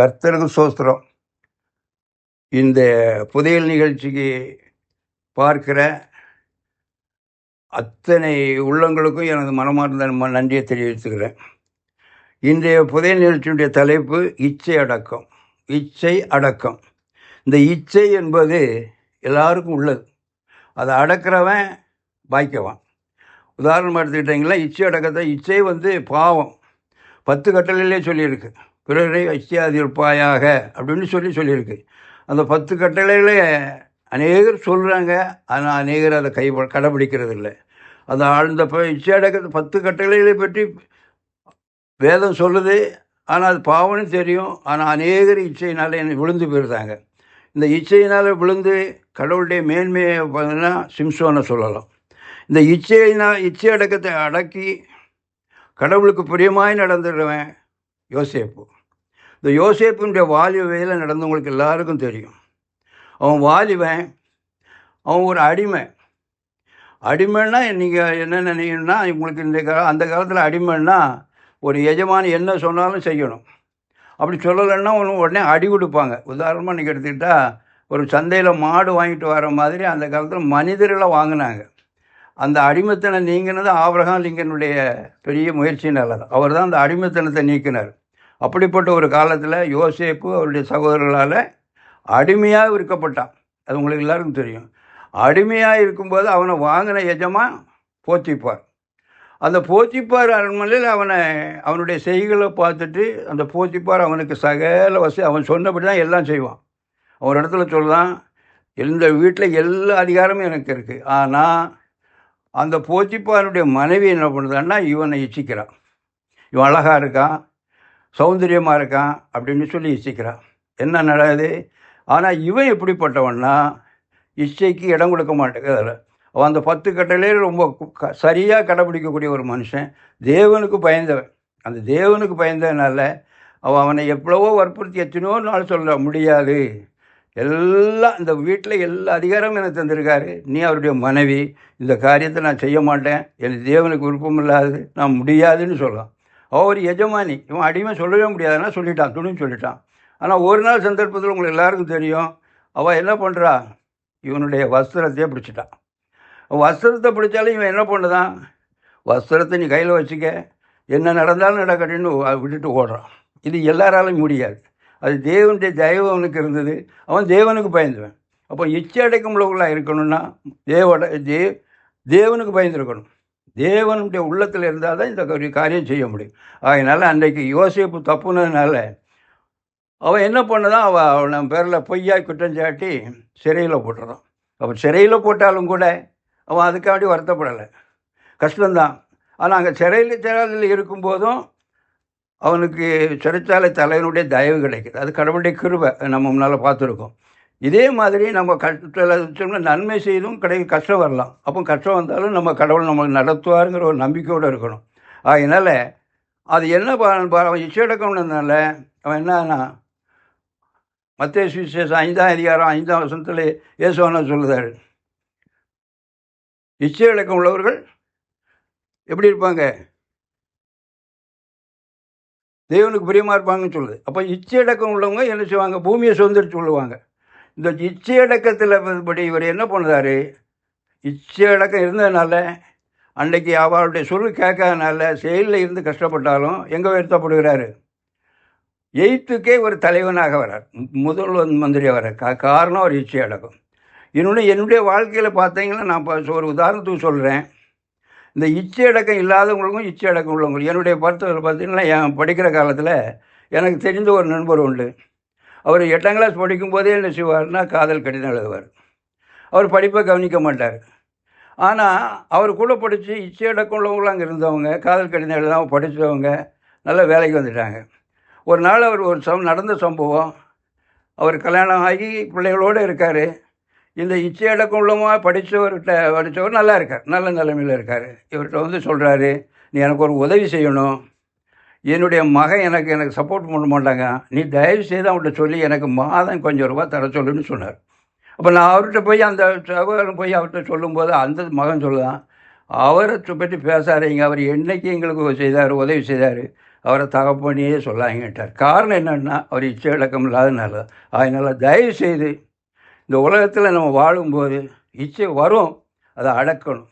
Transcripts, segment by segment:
கர்த்தருக்கு சோஸ்திரம் இந்த புதையல் நிகழ்ச்சிக்கு பார்க்கிற அத்தனை உள்ளங்களுக்கும் எனது மனமார்ந்த நன்றியை தெரிவித்துக்கிறேன். இன்றைய புதையல் நிகழ்ச்சியுடைய தலைப்பு இச்சை அடக்கம். இச்சை அடக்கம். இந்த இச்சை என்பது எல்லாருக்கும் உள்ளது. அதை அடக்கிறவன் பாய்க்கவான் உதாரணமாக எடுத்துக்கிட்டிங்களா இச்சை அடக்கத்தை இச்சை வந்து பாவம். பத்து கட்டளையிலே சொல்லியிருக்கு. பிறரை இச்சையாதிருப்பாயாக அப்படின்னு சொல்லி சொல்லியிருக்கு. அந்த பத்து கட்டளைகளை அநேகர் சொல்கிறாங்க ஆனால் அநேகர் அதை கை கடைபிடிக்கிறது இல்லை அந்த ஆழ்ந்த ப பத்து கட்டளைகளை பற்றி வேதம் சொல்லுது. ஆனால் அது பாவம்னு தெரியும். ஆனால் அநேகர் இச்சையினால் என்னை விழுந்து போயிருந்தாங்க. இந்த இச்சையினால் விழுந்து கடவுளுடைய மேன்மையை பார்த்தீங்கன்னா சிம்சோனை சொல்லலாம். இந்த இச்சையினால் இச்சை அடக்கத்தை அடக்கி கடவுளுக்கு பிரியமாய் நடந்துடுவேன் யோசேப்பு. இந்த யோசேப்புடைய வாலிபையில் நடந்தவங்களுக்கு எல்லாருக்கும் தெரியும். அவன் வாலிபன் அவன் ஒரு அடிமை. அடிமைன்னா நீங்கள் என்ன நினைக்கணும்னா உங்களுக்கு இந்த கால அந்த காலத்தில் அடிமைன்னா ஒரு எஜமானி என்ன சொன்னாலும் செய்யணும். அப்படி சொல்லலைன்னா ஒன்று உடனே அடி கொடுப்பாங்க. உதாரணமாக நீங்கள் எடுத்துக்கிட்டால் ஒரு சந்தையில் மாடு வாங்கிட்டு வர மாதிரி அந்த காலத்தில் மனிதர்களை வாங்கினாங்க. அந்த அடிமைத்தனம் நீங்கினது ஆபிரகாம் லிங்கனுடைய பெரிய முயற்சினால தான் அவர் தான் அந்த அடிமைத்தனத்தை நீக்கினார். அப்படிப்பட்ட ஒரு காலத்தில் யோசேப்பு அவருடைய சகோதரர்களால் அடிமையாக விற்கப்பட்டான். அது உங்களுக்கு எல்லாருக்கும் தெரியும். அடிமையாக இருக்கும்போது அவனை வாங்கின எஜமா போத்திப்பார். அந்த போத்திப்பார் அரண்மனையில் அவனை அவனுடைய செய்களை பார்த்துட்டு அந்த போத்திப்பார் அவனுக்கு சகல வசதி அவன் சொன்னபடி தான் எல்லாம் செய்வான். ஒரு இடத்துல சொல்லுதான் இந்த வீட்டில் எல்லா அதிகாரமும் எனக்கு இருக்குது ஆனால் அந்த போத்திப்பாருடைய மனைவி என்ன பண்ணுதான்னா இவனை இச்சிக்கிறான். இவன் அழகாக இருக்கான். சௌந்தரியமாக இருக்கான் அப்படின்னு சொல்லி இச்சிக்கிறான் என்ன நடக்குது ஆனால் இவன் எப்படிப்பட்டவன்னா இச்சைக்கு இடம் கொடுக்க மாட்டேங்குது அதில். அவன் அந்த பத்து கட்டளே ரொம்ப சரியாக கடைபிடிக்கக்கூடிய ஒரு மனுஷன். தேவனுக்கு பயந்தவன். அந்த தேவனுக்கு பயந்ததுனால அவன் அவனை எவ்வளவோ வற்புறுத்தி எத்தனையோ நாள் சொல்ல முடியாது. எல்லாம் இந்த வீட்டில் எல்லா அதிகாரமும் எனக்கு தந்திருக்காரு. நீ அவருடைய மனைவி. இந்த காரியத்தை நான் செய்ய மாட்டேன். எனக்கு தேவனுக்கு விருப்பம் இல்லாது நான் முடியாதுன்னு சொல்லலாம். அவன் ஒரு எஜமானி. இவன் அடிமை சொல்லவே முடியாதுன்னா சொல்லிட்டான். துணின்னு சொல்லிட்டான். ஆனால் ஒரு நாள் சந்தர்ப்பத்தில் உங்களுக்கு எல்லாருக்கும் தெரியும். அவள் என்ன பண்ணுறா இவனுடைய வஸ்திரத்தையே பிடிச்சிட்டான் வஸ்திரத்தை பிடிச்சாலும் இவன் என்ன பண்ணுதான்? வஸ்திரத்தை நீ கையில் வச்சுக்க. என்ன நடந்தாலும் நடக்கட்டுன்னு விட்டுட்டு ஓடுறான். இது எல்லாராலும் முடியாது. அது தேவனுடைய தயவு அவனுக்கு இருந்தது. அவன் தேவனுக்கு பயந்துவன் அப்போ இச்சை அடைக்கும் உள்ளவர்களாக இருக்கணும்னா தேவோட தே தேவனுக்கு பயந்துருக்கணும். தேவனுடைய உள்ளத்தில் இருந்தால் தான் இந்த ஒரு காரியம் செய்ய முடியும். அதனால் அன்றைக்கு யோசிப்பு தப்புனதுனால அவன் என்ன பண்ணதான் அவள் அவன் பேரில் பொய்யாய் குற்றம் சாட்டி சிறையில் போட்டுறான். அவன் சிறையில் போட்டாலும் கூட அவன் அதுக்காண்டி வருத்தப்படலை. கஷ்டம்தான். ஆனால் அங்கே சிறையில் சிறையில் இருக்கும்போதும் அவனுக்கு சிறைச்சாலை தலைவனுடைய தயவு கிடைக்குது. அது கடவுளுடைய கிருபை நம்ம முன்னால் பார்த்துருக்கோம். இதே மாதிரி நம்ம கஷ்டத்தில் நன்மை செய்தும் கிடை கஷ்டம் வரலாம். அப்போ கஷ்டம் வந்தாலும் நம்ம கடவுள் நம்மளுக்கு நடத்துவாருங்கிற ஒரு நம்பிக்கையோடு இருக்கணும். அதனால் அது என்ன பா- அவன் இச்சையடக்கம்னால அவன் என்னன்னா மத்திய சுவிசேஷம் ஐந்தாம் அதிகாரம் ஐந்தாம் வருஷத்தில் இயேசுவான சொல்லுதாரு. இச்சையடக்கம் உள்ளவர்கள் எப்படி இருப்பாங்க? தேவனுக்கு பிரியமாக இருப்பாங்கன்னு சொல்லுது. அப்போ இச்சையடக்கம் உள்ளவங்க என்ன செய்வாங்க? பூமியை சுதந்திரிச்சு சொல்லுவாங்க இந்த இச்சையடக்கத்தில் படி இவர் என்ன பண்ணுறாரு இச்சையடக்கம் இருந்ததுனால அன்னைக்கு அவருடைய சொல் கேட்காதனால செயலில் இருந்து கஷ்டப்பட்டாலும் எங்கே வருத்தப்படுகிறாரு எய்த்துக்கே ஒரு தலைவனாக வரார் முதல் மந்திரியாக வர கா காரணம் ஒரு இச்சை அடக்கம். இன்னொன்று என்னுடைய வாழ்க்கையில் பார்த்தீங்கன்னா நான் இப்போ ஒரு உதாரணத்துக்கு சொல்கிறேன் இந்த இச்சை அடக்கம் இல்லாதவங்களுக்கும் இச்சை அடக்கம் உள்ளவங்களுக்கும் என்னுடைய பருத்தத்தில் பார்த்தீங்கன்னா என் படிக்கிற காலத்தில் எனக்கு தெரிந்த ஒரு நண்பர் உண்டு. அவர் எட்டாம் கிளாஸ் படிக்கும் போதே என்ன செய்வார்னா காதல் கடிதம் எழுதுவார். அவர் படிப்பை கவனிக்க மாட்டார். ஆனால் அவர் கூட படித்து இச்சை உள்ளவங்களாம் அங்கே இருந்தவங்க காதல் கடிதம் எழுதாமல் படித்தவங்க நல்ல வேலைக்கு வந்துட்டாங்க. ஒரு நாள் அவர் ஒரு சம் நடந்த சம்பவம். அவர் கல்யாணம் ஆகி பிள்ளைகளோடு இருக்கார். இந்த இச்சை அடக்கம் உள்ளமாக படித்தவர்கிட்ட படித்தவர் நல்லா இருக்கார். நல்ல நிலைமையில் இருக்கார். இவர்கிட்ட வந்து சொல்கிறாரு நீ எனக்கு ஒரு உதவி செய்யணும். என்னுடைய மகன் எனக்கு எனக்கு சப்போர்ட் பண்ண மாட்டாங்க. நீ தயவு செய்து அவன்கிட்ட சொல்லி எனக்கு மாதம் கொஞ்சம் ரூபா தர சொல்லுன்னு சொன்னார். அப்போ நான் அவர்கிட்ட போய் அந்த சகோதரன் போய் அவர்கிட்ட சொல்லும்போது அந்த மகன் சொல்லுதான் அவரை பற்றி பேசாதீங்க. அவர் என்னைக்கு எங்களுக்கு செய்தார் உதவி செய்தார் அவரை தகப்பண்ணியே சொல்லாங்கிட்டார் காரணம் என்னென்னா அவர் இச்சை இலக்கம் இல்லாதனால அதனால் தயவு செய்து இந்த உலகத்தில் நம்ம வாழும்போது இச்சை வரும் அதை அடக்கணும்.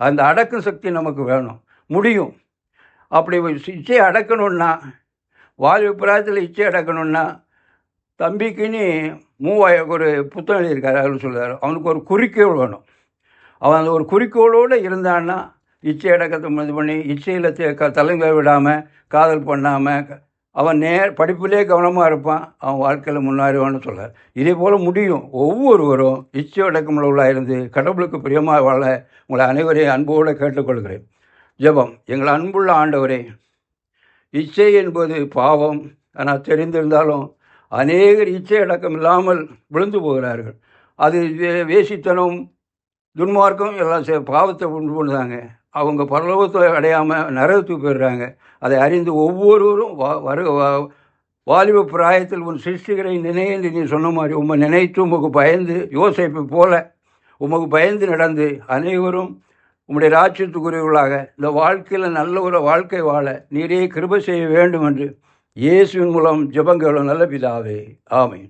அந்த அடக்கும் சக்தி நமக்கு வேணும். முடியும். அப்படி இச்சை அடக்கணும்னா வாலிப பிராயத்தில் இச்சை அடக்கணும்னா தம்பிக்குன்னு மூவாய ஒரு புத்தகம் எழுதியிருக்காரு அவர் சொல்கிறார் அவனுக்கு ஒரு குறிக்கோள் வேணும். அவன் அந்த ஒரு குறிக்கோளோடு இருந்தான்னா இச்சை அடக்கத்தை இது பண்ணி இச்சையில் க தலைங்க விடாமல் காதல் பண்ணாமல் அவன் நேர் படிப்பிலே கவனமாக இருப்பான் அவன் வாழ்க்கையில் முன்னேறுவான்னு சொல்கிறார் இதே போல் முடியும். ஒவ்வொருவரும் இச்சை அடக்கமுள்ளவர்களாக இருந்து கடவுளுக்கு பிரியமாக வாழ உங்களை அனைவரையும் அன்போடு கேட்டுக்கொள்கிறேன். ஜெபம். எங்கள் அன்புள்ள ஆண்டவரே இச்சை என்பது பாவம். ஆனால் தெரிந்திருந்தாலும் அநேகர் இச்சை அடக்கம் இல்லாமல் விழுந்து போகிறார்கள். அது வே- வேசித்தனம் துன்மார்க்கம் எல்லாம் சே பாவத்தை உண்டு பண்ணுறாங்க அவங்க பரலோகத்தை அடையாமல் நரகத்துக்கு போயிடுறாங்க. அதை அறிந்து ஒவ்வொருவரும் வா வரு வா- வாலிப பிராயத்தில் உன் சிருஷ்டிகரை நினைந்து நீ சொன்ன மாதிரி உம்மை நினைத்து உமக்கு பயந்து யோசிப்பை போல உமக்கு பயந்து நடந்து அனைவரும் உம்முடைய ராஜ்யத்துக்குரியவர்களாக இந்த வாழ்க்கையில் நல்ல ஒரு வாழ்க்கை வாழ நீரே கிருப செய்ய வேண்டும் என்று இயேசுவின் மூலம் ஜெபங்களும் நல்ல பிதாவே. ஆமேன்.